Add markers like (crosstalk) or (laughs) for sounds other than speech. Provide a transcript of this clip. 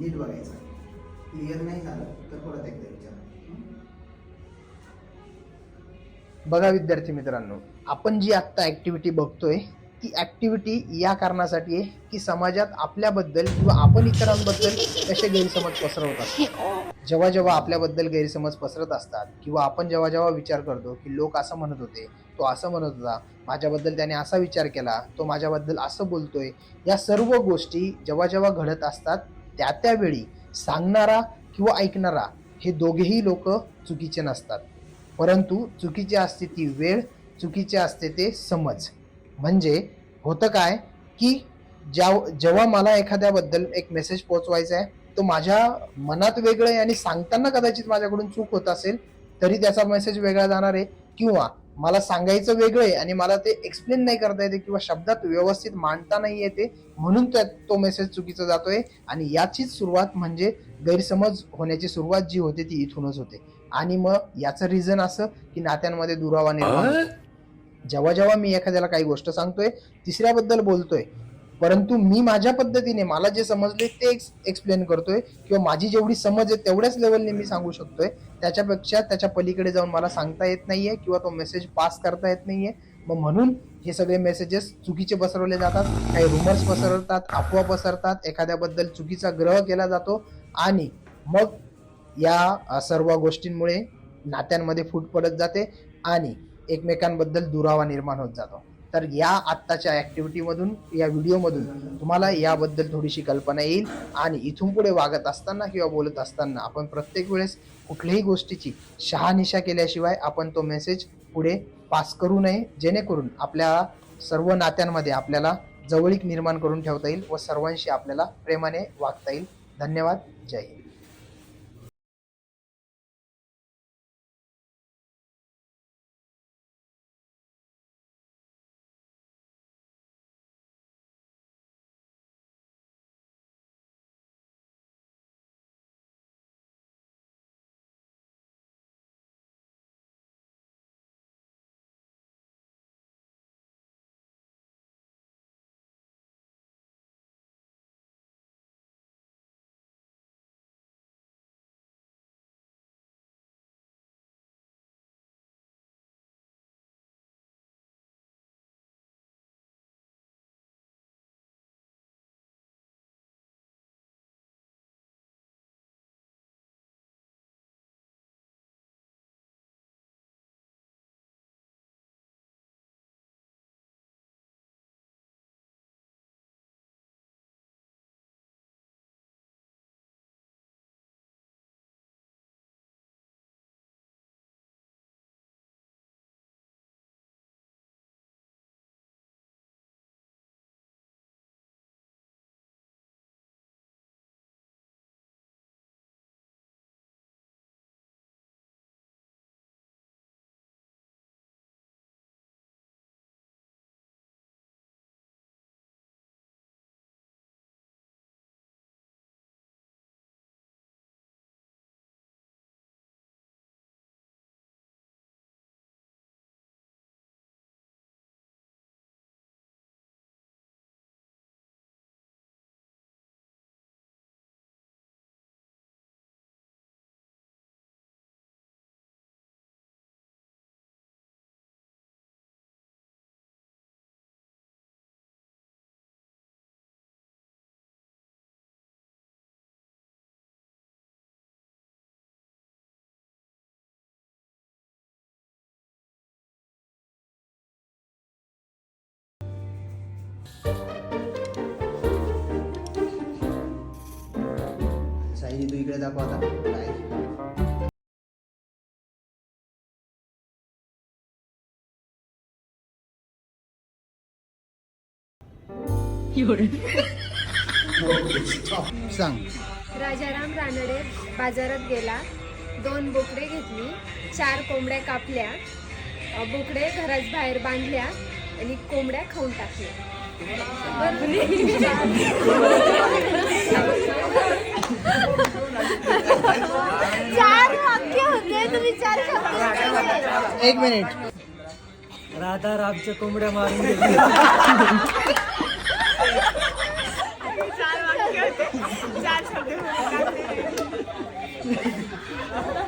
नीट बघायचं. क्लिअर नाही झालं तर परत एकदा विचारा. बघा विद्यार्थी मित्रांनो आपण जी आत्ता ऍक्टिव्हिटी बघतोय ती ऍक्टिव्हिटी या कारणासाठी आहे की समाजात आपल्याबद्दल किंवा आपण इतरांबद्दल कसे गैरसमज पसरवत असतो जेव्हा जेव्हा आपल्याबद्दल गैरसमज पसरत असतात किंवा आपण जेव्हा जेव्हा विचार करतो की लोक असं म्हणत होते तो असं म्हणत होता माझ्याबद्दल त्याने असा विचार केला तो माझ्याबद्दल असं बोलतोय या सर्व गोष्टी जेव्हा जेव्हा घडत असतात त्या त्यावेळी सांगणारा किंवा ऐकणारा हे दोघेही लोक चुकीचे नसतात. परंतु चुकीची असते ती वेळ चुकीचे असते ते समज. म्हणजे होतं काय की ज्या जेव्हा मला एखाद्याबद्दल एक मेसेज पोहोचवायचा आहे तो माझ्या मनात वेगळं आहे आणि सांगताना कदाचित माझ्याकडून चूक होत असेल तरी त्याचा मेसेज वेगळा जाणार आहे किंवा मला सांगायचं वेगळं आहे आणि मला ते एक्सप्लेन नाही करता येते किंवा शब्दात व्यवस्थित मांडता नाही येते म्हणून तो मेसेज चुकीचा जातोय. आणि याचीच सुरुवात म्हणजे गैरसमज होण्याची सुरुवात जी होते ती इथूनच होते. आणि मग याचं रिझन असं की नात्यांमध्ये दुरावा निर्माण. जेव्हा जेव्हा मी एखाद्याला काही गोष्ट सांगतोय तिसऱ्याबद्दल बोलतोय परंतु मी माझ्या पद्धतीने मला जे समजले ते एक्सप्लेन करतोय किंवा माझी जेवढी समज आहे तेवढ्याच लेवलने मी सांगू शकतोय. त्याच्यापेक्षा त्याच्या पलीकडे जाऊन मला सांगता येत नाहीये किंवा तो मेसेज पास करता येत नाहीये. मग म्हणून हे सगळे मेसेजेस चुकीचे पसरवले जातात. काही रुमर्स पसरतात अफवा पसरतात. एखाद्याबद्दल चुकीचा ग्रह केला जातो. आणि मग या सर्व गोष्टींमुळे नात्यांमध्ये फूट पडत जाते आणि एकमेकांबद्दल दुरावा निर्माण होत जातो. तर या आत्ताच्या ॲक्टिव्हिटीमधून या व्हिडिओमधून तुम्हाला याबद्दल थोडीशी कल्पना येईल. आणि इथून पुढे वागत असताना किंवा बोलत असताना आपण प्रत्येक वेळेस कुठल्याही गोष्टीची शहानिशा केल्याशिवाय आपण तो मेसेज पुढे पास करू नये. जेणेकरून आपल्या सर्व नात्यांमध्ये आपल्याला जवळीक निर्माण करून ठेवता येईल व सर्वांशी आपल्याला प्रेमाने वागता येईल. धन्यवाद. जय हिंद. साईजी तू इकडे दाखव आता. काय सांग. राजाराम रानडे बाजारात गेला. दोन बोकडे घेतली. चार कोंबड्या कापल्या. अ, बोकडे घरात बाहेर बांधल्या आणि कोंबड्या खाऊन टाकल्या. चार वाक्य होते तुम्ही चार शब्द एक मिनिट. राधा रामच्या कोंबड्या मारून (laughs)